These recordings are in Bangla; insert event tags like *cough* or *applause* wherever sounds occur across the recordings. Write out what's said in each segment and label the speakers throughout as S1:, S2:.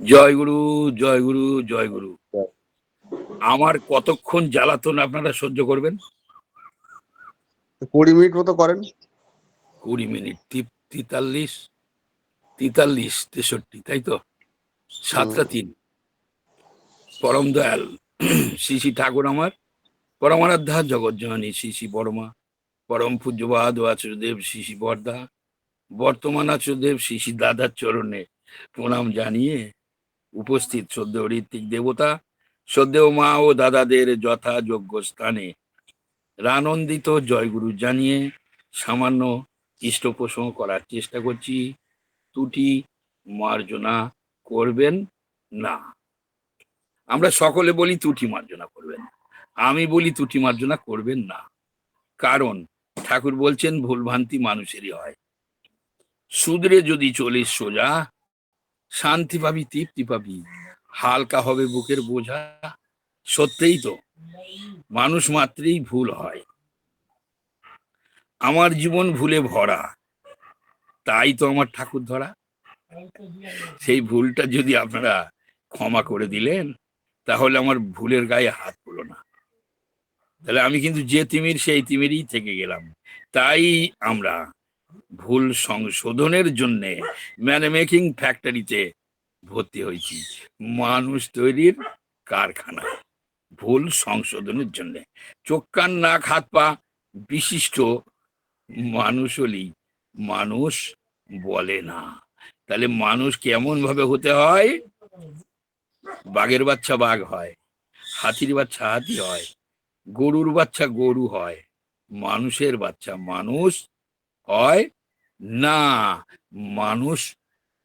S1: জয় গুরু জয় গুরু জয় গুরু। আমার কতক্ষণ জ্বালাতন আপনারা সহ্য করবেন?
S2: কুড়ি মিনিট মতো করেন।
S1: কুড়ি মিনিট তেতাল্লিশ তেতাল্লিশ তেষট্টি তাই তো? সাতটা তিন। পরম দয়াল শ্রী শ্রী ঠাকুর আমার। পরমারাধ্যা জগৎজননী শ্রী শ্রী বর্মা। পরম পূজ্যবাদ আচার্যদেব শ্রী শ্রী বর্দা। বর্তমান আচার্যদেব শ্রী শ্রী দাদার চরণে প্রণাম জানিয়ে উপস্থিত শ্রদ্ধেয় ঋত্বিক দেবতা, শ্রদ্ধেয় মা ও দাদাদের যথাযোগ্য স্থানে রানন্দিত জয়গুরু জানিয়ে সামান্য ইষ্টপ্রসঙ্গ করার চেষ্টা করছি। ত্রুটি মার্জনা করবেন না। আমরা সকলে বলি ত্রুটি মার্জনা করবেন আমি বলি ত্রুটি মার্জনা করবেন না। কারণ ঠাকুর বলছেন, ভুলভ্রান্তি মানুষেরই হয়। সুদরে যদি চলিস সোজা শান্তি পাবি, তৃপ্তি পাবি। হালকা হবে বুকের বোঝা। সত্যিই তো, মানুষ মাত্রেই ভুল হয়। আমার জীবন ভুলে ভরা। তাই তো আমার ঠাকুর ধরা। সেই ভুলটা যদি আপনারা ক্ষমা করে দিলেন, তাহলে আমার ভুলের গায়ে হাত পড়ল না। তাহলে আমি কিন্তু যে তিমির, সেই তিমিরই থেকে গেলাম। তাই আমরা ভুল সংশোধনের জন্য ম্যানমেকিং ফ্যাক্টরিতে ভর্তি হয়েছি। মানুষ তৈরির কারখানা। ভুল সংশোধনের জন্য। চোখ, কান, নাক, হাত, পা বিশিষ্ট মানুষ হলেই মানুষ বলে না। তাহলে মানুষ কেমন ভাবে হতে হয়? বাঘের বাচ্চা বাঘ হয়, হাতির বাচ্চা হাতি হয়, গরুর বাচ্চা গরু হয়, মানুষের বাচ্চা মানুষ হয়? না, মানুষ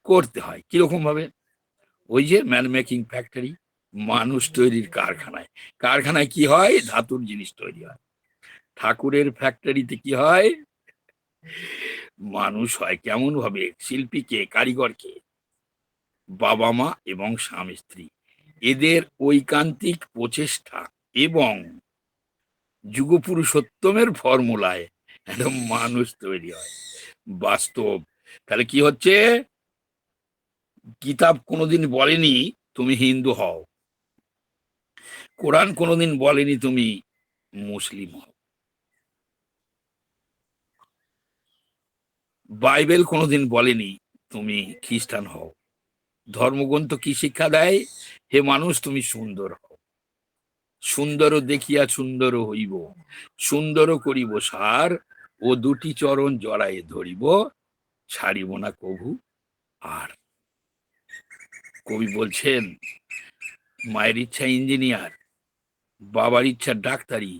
S1: করতে হয়। কীরকম ভাবে? ওই যে ম্যান মেকিং ফ্যাক্টরি, মানুষ তৈরির কারখানায়। কারখানায় কি হয়? ধাতুর জিনিস তৈরি হয়। ঠাকুরের ফ্যাক্টরিতে কি হয়? মানুষ হয় কেমন ভাবে শিল্পীকে, কারিগরকে। বাবা মা এবং স্বামী স্ত্রী এদের ঐকান্তিক প্রচেষ্টা এবং যুগপুরুষোত্তমের ফর্মুলায় একটা মানুষ তৈরি হয়। বাস্তব। তাহলে কি হচ্ছে? কিতাব কোনোদিন বলেনি তুমি হিন্দু হও। কোরআন কোনোদিন বলেনি তুমি মুসলিম হও। বাইবেল কোনোদিন বলেনি তুমি খ্রিস্টান হও। ধর্মগ্রন্থ কি শিক্ষা দেয়? হে মানুষ, তুমি সুন্দর হও। সুন্দর দেখিয়া সুন্দর হইব। সুন্দর করিব সার। ও দুটি চরণ জড়ায়ে ধরিব, ছাড়িব না কভু আর কবি বলছেন, মায়ের ইচ্ছা ইঞ্জিনিয়ার, বাবার ইচ্ছা ডাক্তারি,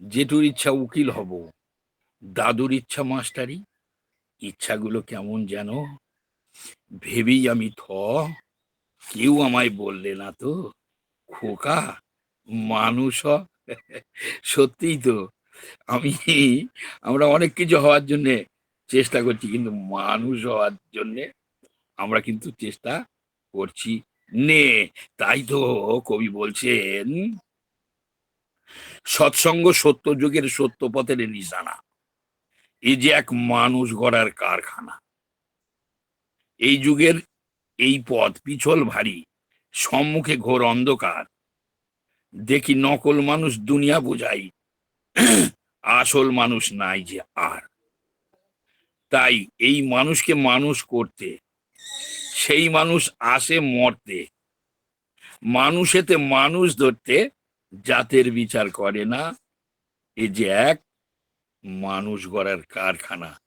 S1: জেঠুর ইচ্ছা উকিল হব, দাদুর ইচ্ছা মাস্টারি, ইচ্ছাগুলো কেমন যেন ভেবেই আমি থ, কেউ আমায় বললে না তো, খোকা, মানুষ। সত্যিই তো আমি আমরা অনেক কিছু হওয়ার জন্য চেষ্টা করছি, কিন্তু মানুষ হওয়ার জন্য আমরা কিন্তু চেষ্টা করছি নে। তাই তো কবি বলছেন, সৎসঙ্গ সত্য যুগের সত্য পথের নিশানা। এই যে এক মানুষ গড়ার কারখানা। এই যুগের এই পথ পিছল ভারী, সম্মুখে ঘোর অন্ধকার। দেখি নকল মানুষ দুনিয়া বোঝাই *clears throat* আসল মানুষ নাই যে আর। তাই এই মানুষকে মানুষ করতে, সেই মানুষ আসে মরতে। মানুষেতে মানুষ ধরতে জাতের বিচার করে না। এ যে এক, মানুষ গড়ার কারখানা।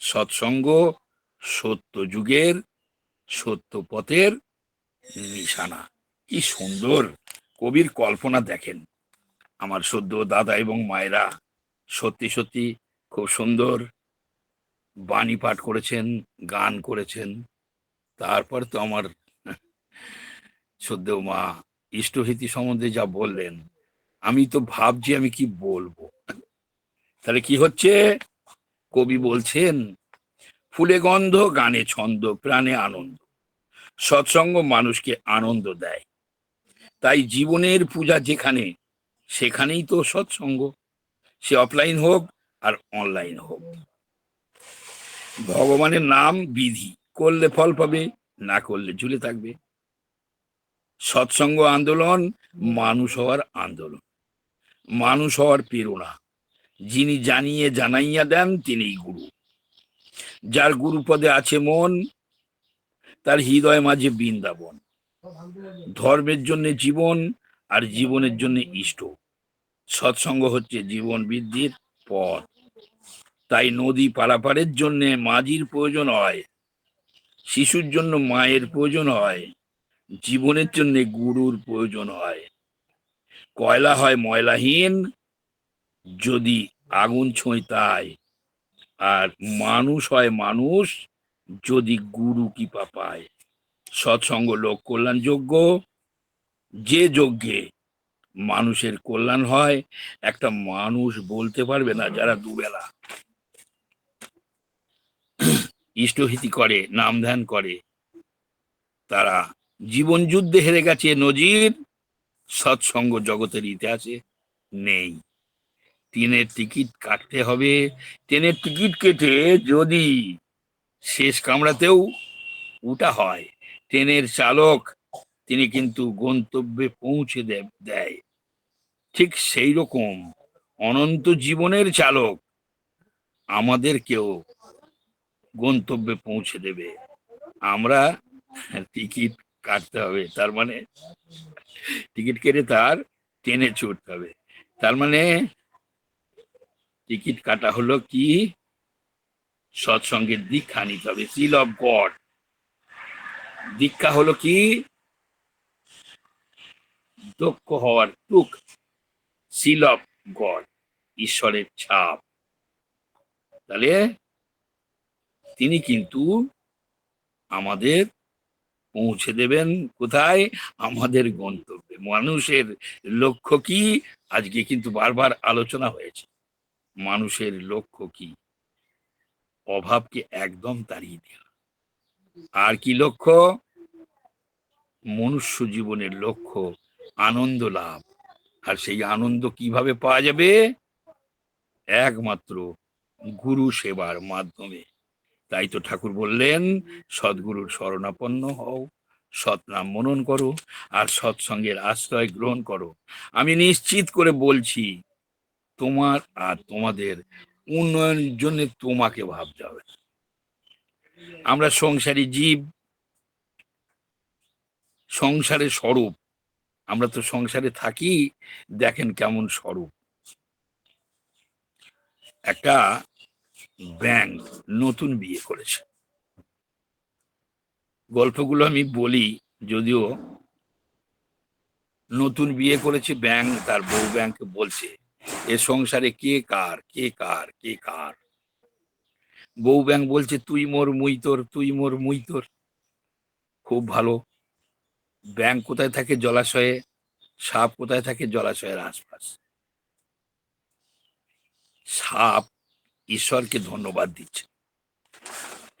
S1: সৎসঙ্গ, সত্য যুগের, সত্য পথের নিশানা। কি সুন্দর। কবির কল্পনা দেখেন। আমার সদ্য দাদা এবং মায়েরা সত্যি সত্যি খুব সুন্দর বাণী পাঠ করেছেন, গান করেছেন। তারপর তো আমার সদ্য মা ইষ্টহিতি সম্বন্ধে যা বললেন, আমি তো ভাবছি আমি কি বলব। তাহলে কি হচ্ছে? কবি বলছেন, ফুলে গন্ধ, গানে ছন্দ, প্রাণে আনন্দ। সৎসঙ্গ মানুষকে আনন্দ দেয়। তাই জীবনের পূজা যেখানে সেখানেই তো সৎসঙ্গ। সে অফলাইন হোক আর অনলাইন হোক। ভগবানের নাম বিধি। করলে ফল পাবে, না করলে ঝুলে থাকবে। সৎসঙ্গ আন্দোলন মানুষ হওয়ার আন্দোলন। মানুষ হওয়ার প্রেরণা। যিনি জানিয়ে জানাইয়া দেন, তিনিই গুরু। যার গুরুপদে আছে মন, তার হৃদয় মাঝে বৃন্দাবন। ধর্মের জন্য জীবন আর জীবনের জন্য ইষ্ট। সৎসঙ্গ হচ্ছে জীবন বৃদ্ধির পথ। তাই নদী পারাপারের জন্য মাঝির প্রয়োজন হয়, শিশুর জন্য মায়ের প্রয়োজন হয়, জীবনের জন্য গুরুর প্রয়োজন হয়। কয়লা হয় ময়লাহীন, যদি আগুন ছোঁয় তাই। আর মানুষ হয় মানুষ, যদি গুরু কৃপা পায়। সৎসঙ্গ লোক কল্যাণ যোগ্য যে যজ্ঞে মানুষের কল্যাণ হয়, একটা মানুষ বলতে পারবে না যারা দুবেলা। ইষ্টহিতি করে, নাম ধ্যান করে, তারা জীবন যুদ্ধে হেরে গেছে, নজির সৎসঙ্গ জগতের ইতিহাসে নেই। ট্রেনের টিকিট কাটতে হবে। ট্রেনের টিকিট কেটে যদি শেষ কামড়াতেও উঠা হয় ট্রেনের চালক তিনি কিন্তু গন্তব্যে পৌঁছে দেয়। ঠিক সেই রকম অনন্ত জীবনের চালক আমাদেরকেও গন্তব্যে পৌঁছে দেবে। আমরা টিকিট কাটতে হবে, তার মানে টিকিট কেটে তার ট্রেনে চড়তে হবে। তার মানে টিকিট কাটা হলো কি? সৎসঙ্গের দীক্ষা নিতে হবে সিল অফ গড দীক্ষা হলো কি? দক্ষ হওয়ার টুক সিল অফ গড, ঈশ্বরের ছাপ। তাহলে তিনি কিন্তু আমাদের পৌঁছে দেবেন কোথায়? আমাদের গন্তব্যে। মানুষের লক্ষ্য কি? আজকে কিন্তু বারবার আলোচনা হয়েছে। মানুষের লক্ষ্য কি? অভাবকে একদম তাড়িয়ে দেওয়া। আর কি লক্ষ্য? মনুষ্য জীবনের লক্ষ্য আনন্দ লাভ। আর সেই আনন্দ কীভাবে পাওয়া যাবে? একমাত্র গুরু সেবার মাধ্যমে। তাই তো ঠাকুর বললেন, সদ্গুরুর শরণাপন্ন হও সৎনাম মনন করো, আর সৎসঙ্গের আশ্রয় গ্রহণ করো। আমি নিশ্চিত করে বলছি, তোমার আর তোমাদের উন্নয়নের জন্য তোমাকে ভাবতে হবে। আমরা সংসারী জীব, সংসারের স্বরূপ আমরা তো সংসারে থাকি, দেখেন কেমন স্বরূপ। একটা ব্যাংক নতুন বিয়ে করেছে। গল্পগুলো আমি বলি, যদিও নতুন বিয়ে করেছে ব্যাংক, তার বউ ব্যাংক বলছে, এ সংসারে কে কার কে কার কে কার? বউ ব্যাংক বলছে, তুই মোর মুই তোর, তুই মোর মুই তোর। খুব ভালো। ব্যাংক কোথায় থাকে জলাশয়ে, সাপ কোথায় থাকে জলাশয়ের আশপাশ। সাপ ঈশ্বরকে ধন্যবাদ দিচ্ছে।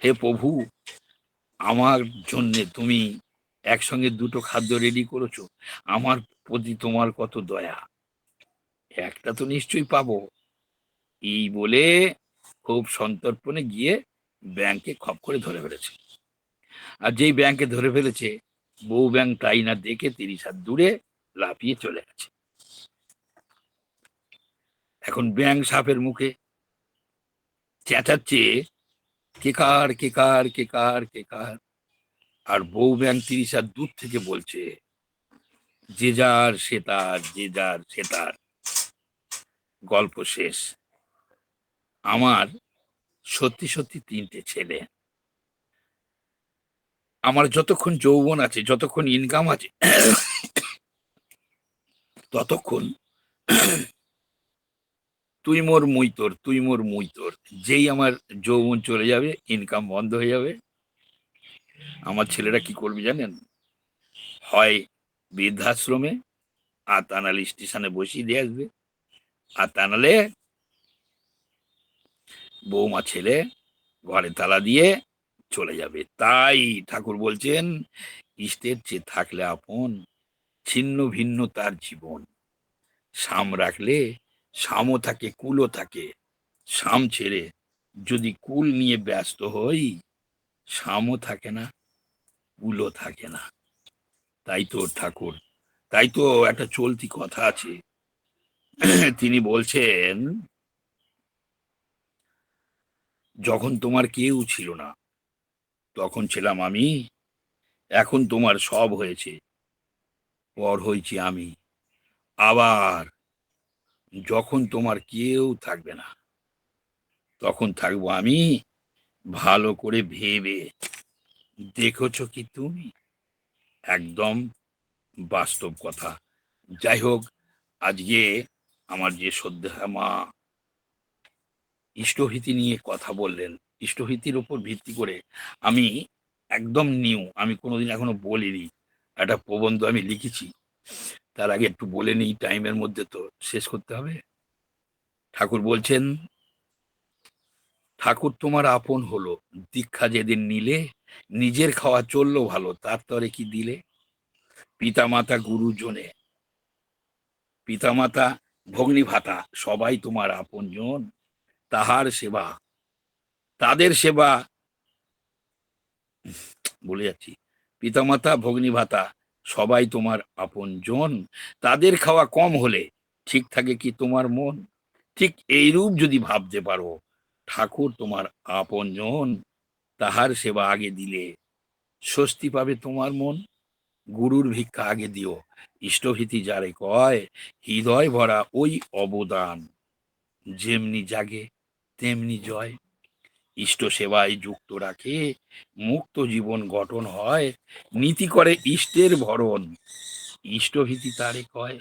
S1: হে প্রভু, আমার জন্যে তুমি একসঙ্গে দুটো খাদ্য রেডি করেছ, আমার প্রতি তোমার কত দয়া। একটা তো নিশ্চয়ই পাবো। এই বলে খুব সন্তর্পণে গিয়ে ব্যাংকে খপ করে ধরে ফেলেছে। আর যেই ব্যাংকে ধরে ফেলেছে বউ ব্যাংক তাই না দেখে তিরিশ হাত দূরে লাফিয়ে চলে গেছে। এখন ব্যাংক সাপের মুখে চেঁচাচ্ছে কে কার কে কার কে কার কে কার আর বউ ব্যাং তিরিশ হাত দূর থেকে বলছে, যে যার সে তার, যে যার সে তার। গল্প শেষ। আমার সত্যি সত্যি তিনটে ছেলে। আমার যতক্ষণ যৌবন আছে, যতক্ষণ ইনকাম আছে, ততক্ষণ তুই মোর মুই তোর, তুই মোর মুই তোর। যেই আমার যৌবন চলে যাবে ইনকাম বন্ধ হয়ে যাবে। আমার ছেলেরা কি করবে জানেন? হয় বৃদ্ধাশ্রমে, আর তা নাহলে স্টেশনে বসিয়ে দিয়ে আসবে। আর তা নাহলে বৌমা ছেলে ঘরে তালা দিয়ে চলে যাবে। তাই ঠাকুর বলছেন, ইষ্টের চেয়ে থাকলে আপন ছিন্ন ভিন্ন তার জীবন। সাম রাখলে সামও থাকে, কুলও থাকে। সাম ছেড়ে যদি কুল নিয়ে ব্যস্ত হই সামও থাকে না, কুলও থাকে না। তাই তো ঠাকুর, তাই তো একটা চলতি কথা আছে। তিনি বলছেন, যখন তোমার কেউ ছিল না তখন ছিলাম আমি। এখন তোমার সব হয়েছে। পর হয়েছি আমি। আবার যখন তোমার কেউ থাকবে না, তখন থাকব আমি। ভালো করে ভেবে দেখেছ কি তুমি? একদম বাস্তব কথা। যাই হোক, আজকে আমার যে শ্রদ্ধা মা ইষ্টভীতি নিয়ে কথা বললেন ইষ্টহিতির উপর ভিত্তি করে আমি একদম নিউ আমি কোনোদিন এখনও বলিনি। একটা প্রবন্ধ আমি লিখেছি। তার আগে একটু বলে নিই টাইমের মধ্যে তো শেষ করতে হবে। ঠাকুর বলছেন, ঠাকুর তোমার আপন হলো, দীক্ষা যেদিন নিলে নিজের খাওয়া চলল ভালো, তার তরে কি দিলে? পিতা পিতামাতা গুরুজনে, পিতামাতা ভগ্নী ভাতা সবাই তোমার আপনজন, তাহার সেবা তাদের সেবা। বলে যাচ্ছি, পিতামাতা ভগ্নী ভাতা সবাই তোমার আপনজন। তাদের খাওয়া কম হলে ঠিক থাকে কি তোমার মন? ঠিক এইরূপ যদি ভাবতে পারো, ঠাকুর তোমার আপনজন। তাহার সেবা আগে দিলে স্বস্তি পাবে তোমার মন। গুরুর ভিক্ষা আগে দিও, ইষ্টভীতি যারে কয়, হৃদয় ভরা ওই অবদান। যেমনি জাগে, তেমনি জয়। ইষ্ট সেবায় যুক্ত রাখে, মুক্ত জীবন গঠন হয়, নীতি করে ইষ্টের ভরণ। ইষ্টভীতি তারে কয়।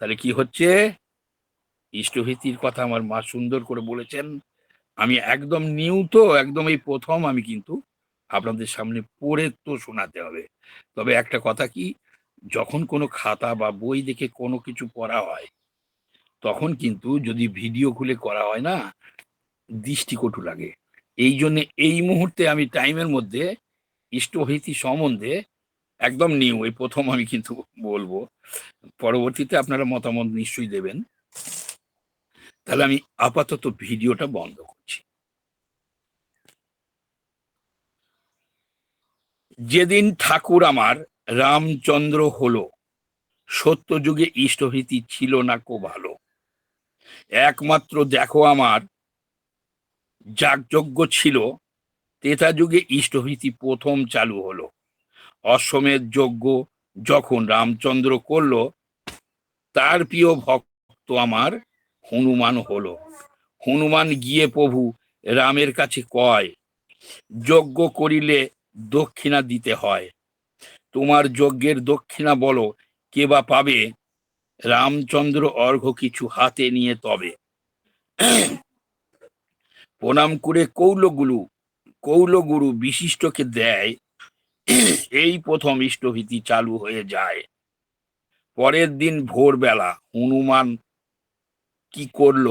S1: তাহলে কি হচ্ছে? ইষ্টভীতির কথা আমার মা সুন্দর করে বলেছেন। আমি একদম নিউ তো, একদম এই প্রথম, আমি কিন্তু আপনাদের সামনে পড়ে তো শোনাতে হবে। তবে একটা কথা কি, যখন কোনো খাতা বা বই দেখে কোনো কিছু পড়া হয়, তখন কিন্তু যদি ভিডিও খুলে করা হয় না দৃষ্টিকটু লাগে। এই জন্য এই মুহূর্তে আমি টাইমের মধ্যে ইষ্টভীতি সম্বন্ধে একদম নিউ, এই প্রথম আমি কিন্তু বলব। পরবর্তীতে আপনারা মতামত নিশ্চয়ই দেবেন। তাহলে আমি আপাতত ভিডিওটা বন্ধ করছি। যেদিন ঠাকুর আমার রামচন্দ্র হলো, সত্যযুগে ইষ্টভীতি ছিল না কো ভালো। একমাত্র দেখো আমার যাগযজ্ঞ ছিল তেতা যুগে ইষ্টভীতি প্রথম চালু হলো। অশ্বমেধ যজ্ঞ যখন রামচন্দ্র করল, তার প্রিয় ভক্ত আমার হনুমান হলো। হনুমান গিয়ে প্রভু রামের কাছে কয়, যজ্ঞ করিলে দক্ষিণা দিতে হয়। তোমার যজ্ঞের দক্ষিণা বলো, কে বা পাবে? রামচন্দ্র অর্ঘ্য কিছু হাতে নিয়ে তবে। প্রণাম করে কৌলগুরু কৌলগুরু বিশিষ্টকে দেয়, এই প্রথম ইষ্টভীতি চালু হয়ে যায়। পরের দিন ভোরবেলা হনুমান কি করল?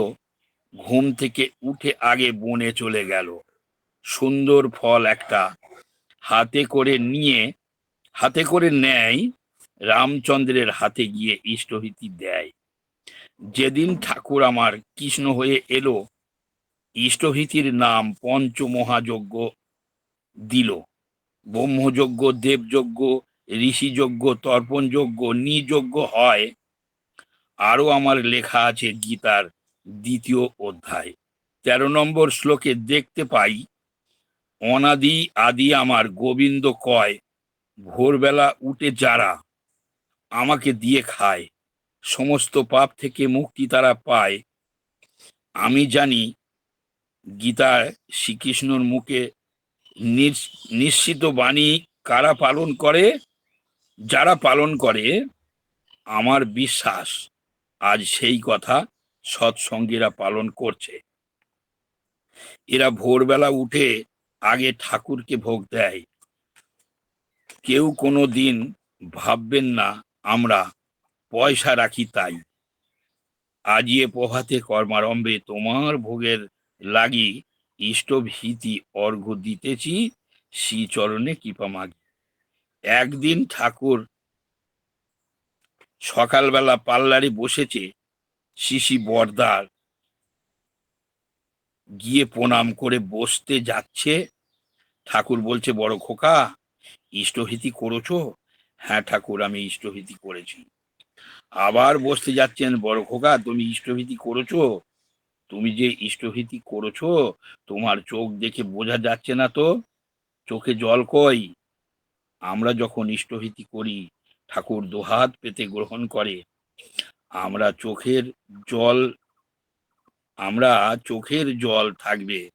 S1: ঘুম থেকে উঠে আগে বনে চলে গেল। সুন্দর ফল একটা হাতে করে নিয়ে, হাতে করে নেয়, রামচন্দ্রের হাতে গিয়ে ইষ্টভীতি দেয়। যেদিন ঠাকুর আমার কৃষ্ণ হয়ে এলো ইষ্টভীতির নাম পঞ্চমহাযজ্ঞ দিল। ব্রহ্মযজ্ঞ, দেবযজ্ঞ, ঋষিযজ্ঞ, তর্পণযজ্ঞ, নিযজ্ঞ হয়। আরও আমার লেখা আছে গীতার দ্বিতীয় অধ্যায়। তেরো নম্বর শ্লোকে দেখতে পাই, অনাদি আদি আমার গোবিন্দ কয়, ভোরবেলা উঠে যারা আমাকে দিয়ে খায়, সমস্ত পাপ থেকে মুক্তি তারা পায়। আমি জানি গীতায় শ্রীকৃষ্ণর মুখে নিশ্চিত বাণী কারা পালন করে? যারা পালন করে, আমার বিশ্বাস আজ সেই কথা সৎসঙ্গীরা পালন করছে। এরা ভোরবেলা উঠে আগে ঠাকুরকে ভোগ দেয়। কেউ কোনো দিন ভাববেন না, আমরা পয়সা রাখি তাই। আজিয়ে প্রভাতে কর্মারম্ভে তোমার ভোগের লাগি ইষ্টভীতি অর্ঘ্য দিতেছি, শ্রীচরণে কৃপা মাগি। একদিন ঠাকুর সকালবেলা পাল্লারে বসেছে, শিশি বর্দার, গিয়ে প্রণাম করে বসতে যাচ্ছে। ঠাকুর বলছে, বড় খোকা, ইষ্টভীতি করেছ? হ্যাঁ ঠাকুর, আমি ইষ্টভীতি করেছি। আবার বসতে যাচ্ছেন, বড় খোকা, তুমি ইষ্টভীতি করেছ? তুমি যে ইষ্টভীতি করেছ, তোমার চোখ দেখে বোঝা যাচ্ছে না তো? চোখে জল কই? আমরা যখন ইষ্টভীতি করি, ঠাকুর দুহাত পেতে গ্রহণ করে। আমরা চোখের জল, আমরা চোখের জল থাকবে।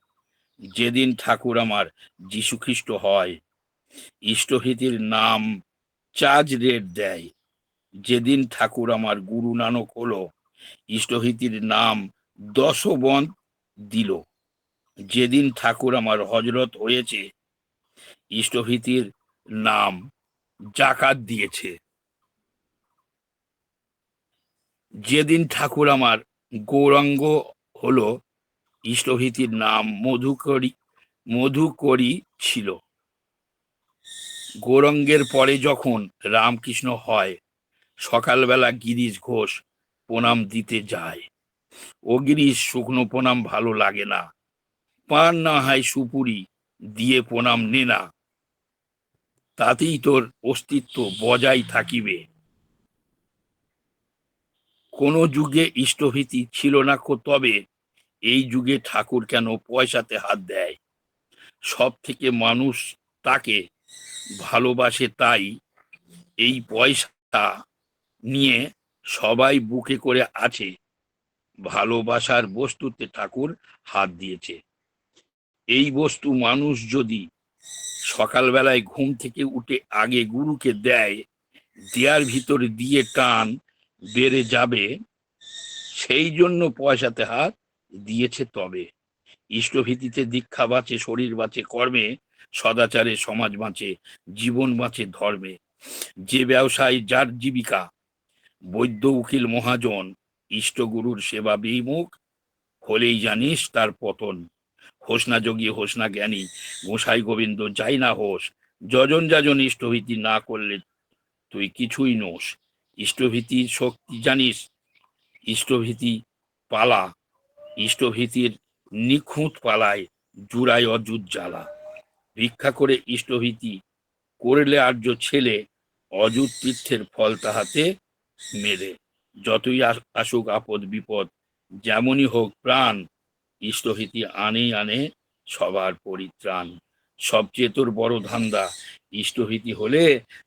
S1: যেদিন ঠাকুর আমার যীশুখ্রিস্ট হয়, ইষ্টভীতির নাম চার্জ রেট দেয়। যেদিন ঠাকুর আমার গুরু নানক হলো, ইষ্টভীতির নাম দশবন দিল। যেদিন ঠাকুর আমার হজরত হয়েছে, ইষ্টভীতির নাম জাকাত দিয়েছে। যেদিন ঠাকুর আমার গৌরাঙ্গ হলো, ইষ্টভীতির নাম মধুকরী মধুকরী ছিল। গৌরঙ্গের পরে যখন রামকৃষ্ণ হয়, সকালবেলা গিরিশ ঘোষ প্রণাম দিতে যায়। ও শুকনো প্রণাম ভালো লাগে না। পান না হয় সুপুরি, দিয়ে প্রণাম নে না। তাতেই তোর অস্তিত্ব বজায় থাকিবে। কোন যুগে ইষ্টভীতি ছিল না তবে, এই যুগে ঠাকুর কেন পয়সাতে হাত দেয়? সব থেকে মানুষ তাকে ভালোবাসে তাই, এই পয়সা নিয়ে সবাই বুকে করে আছে। ভালোবাসার বস্তুতে ঠাকুর হাত দিয়েছে। এই বস্তু মানুষ যদি সকালবেলায় ঘুম থেকে উঠে আগে গুরুকে দেয়, দেয়ার ভিতরে দিয়ে টান বেড়ে যাবে, সেই জন্য পয়সাতে হাত দিয়েছে তবে। ইষ্টভীতিতে দীক্ষা বাঁচে, শরীর বাঁচে, কর্মে, সদাচারে সমাজ বাঁচে, জীবন বাঁচে ধর্মে। যে ব্যবসায়, যার জীবিকা, বৈদ্য উকিল, মহাজন ইষ্টগুরুর সেবা বিমুখ, হলেই জানিস তার পতন। হোস না যোগী হোস না জ্ঞানী, গোসাই গোবিন্দ যাই না হোস, যজন যাজন ইষ্টভীতি না করলে তুই কিছুই নোস। ইষ্টভীতির শক্তি জানিস, ইষ্টভীতি পালা, ইষ্টভীতির নিখুঁত পালায় জুড়ায় অযুত জ্বালা। ভিক্ষা করে ইষ্টভীতি করলে আর্য ছেলে, অযুত তীর্থের ফল তাহাতে মেলে। যতই আসুক আপদ বিপদ, যেমনই হোক প্রাণ ইষ্টভীতি আনেই আনে সবার পরিত্রাণ। সবচেয়ে তোর বড় ধান্দা ইষ্টভীতি হলে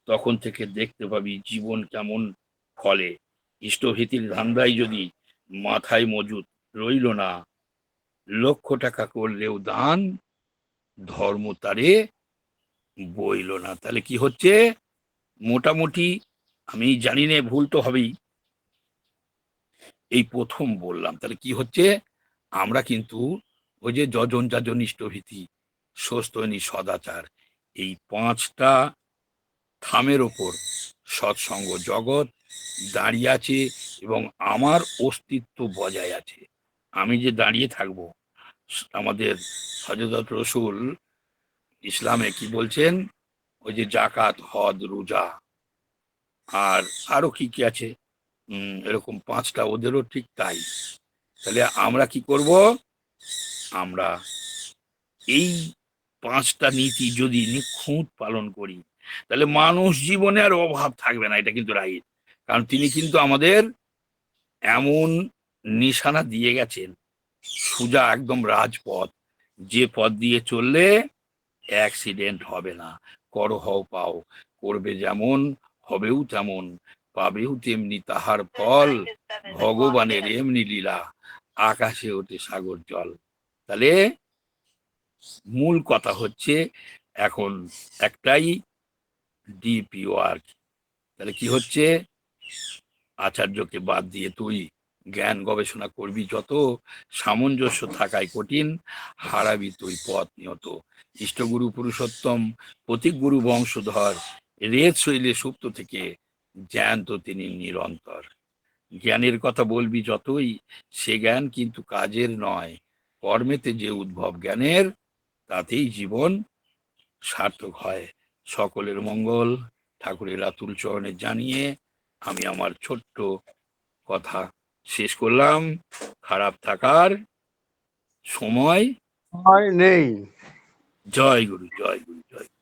S1: তখন থেকে দেখতে পাবি জীবন কেমন ফলে। ইষ্টভীতির ধান্দাই যদি মাথায় মজুদ রইল না, লক্ষ টাকা করলেও দান, ধর্ম তারে বইল না। তাহলে কি হচ্ছে? মোটামুটি আমি জানি না, ভুল তো হবেই। এই প্রথম বললাম। তাহলে কি হচ্ছে? আমরা কিন্তু ওই যে যজন যাজন ইষ্টভীতি স্বস্তনী সদাচার, এই পাঁচটা থামের ওপর সৎসঙ্গ জগৎ দাঁড়িয়ে আছে এবং আমার অস্তিত্ব বজায় আছে। আমি যে দাঁড়িয়ে থাকব, আমাদের হজরত রসুল ইসলামে কি বলছেন? ওই যে জাকাত, হদ, রোজা, আর আরও কি কি আছে? এরকম পাঁচটা ওদেরও ঠিক তাই। তাহলে আমরা কি করব? আমরা এই পাঁচটা নীতি যদি নিখুঁত পালন করি, তাহলে মানুষ জীবনে আর অভাব থাকবে না, এটা কিন্তু রাইট কারণ তিনি কিন্তু আমাদের এমন নিশানা দিয়ে গেছেন, সুজা একদম রাজপথ। যে পথ দিয়ে চললে অ্যাক্সিডেন্ট হবে না, করো হও পাও, করবে যেমন, হবেও তেমন। পাবেও তেমনি তাহার ফল ভগবানের এমনি লীলা। আকাশে ওঠে সাগর জল। তাহলে মূল কথা হচ্ছে এখন একটাই ডিপি ওয়ার্ক তাহলে কি হচ্ছে? আচার্যকে বাদ দিয়ে তুই জ্ঞান গবেষণা করবি যত সামঞ্জস্য থাকায় কঠিন হারাবি তুই পথ নিয়ত। ইষ্টগুরু পুরুষোত্তম প্রতীক গুরু বংশধর রেত শৈলে সুপ্ত থেকে জ্ঞান তো তিনি নিরন্তর। জ্ঞানের কথা বলবি যতই সে জ্ঞান কিন্তু কাজের নয়। কর্মেতে যে উদ্ভব জ্ঞানের তাতেই জীবন সার্থক হয়। সকলের মঙ্গল ঠাকুরের আতুল চরণে জানিয়ে আমি আমার ছোট্ট কথা শেষ করলাম। খারাপ থাকার সময়
S2: নেই।
S1: জয় গুরু জয় গুরু জয় গুরু।